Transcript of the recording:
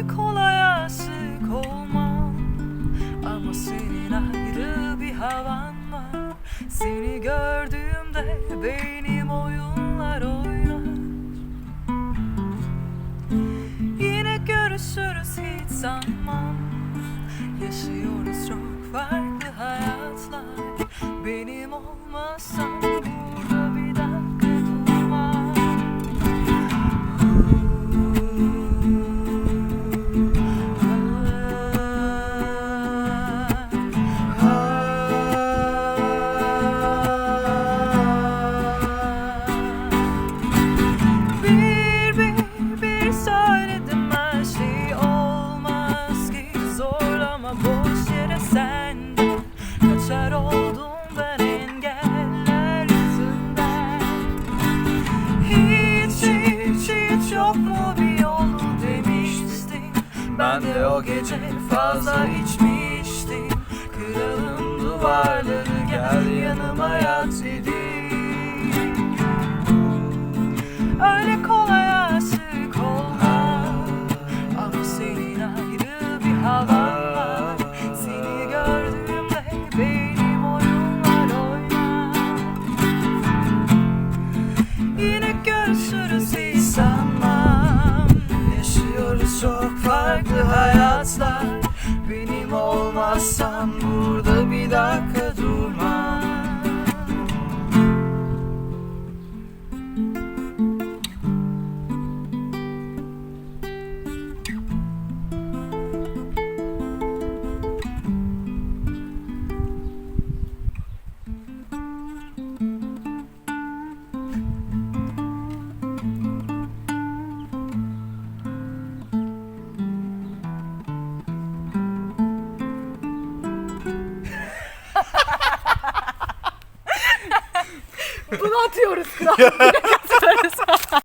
Öyle kolay aşık olmam. Ama senin ayrı bir havan var. Seni gördüğümde benim oyunlar oynar. Yine görüşürüz hiç sanmam Yaşıyoruz çok farklı hayatlar. Benim olmazsan yok mu bir yolu demiştin Ben de o gece fazla içmiştim. Kıralım duvarları gel yanıma yat dedim hayatlar. Benim olmazsan burada bir dakika Bunu atıyoruz kral.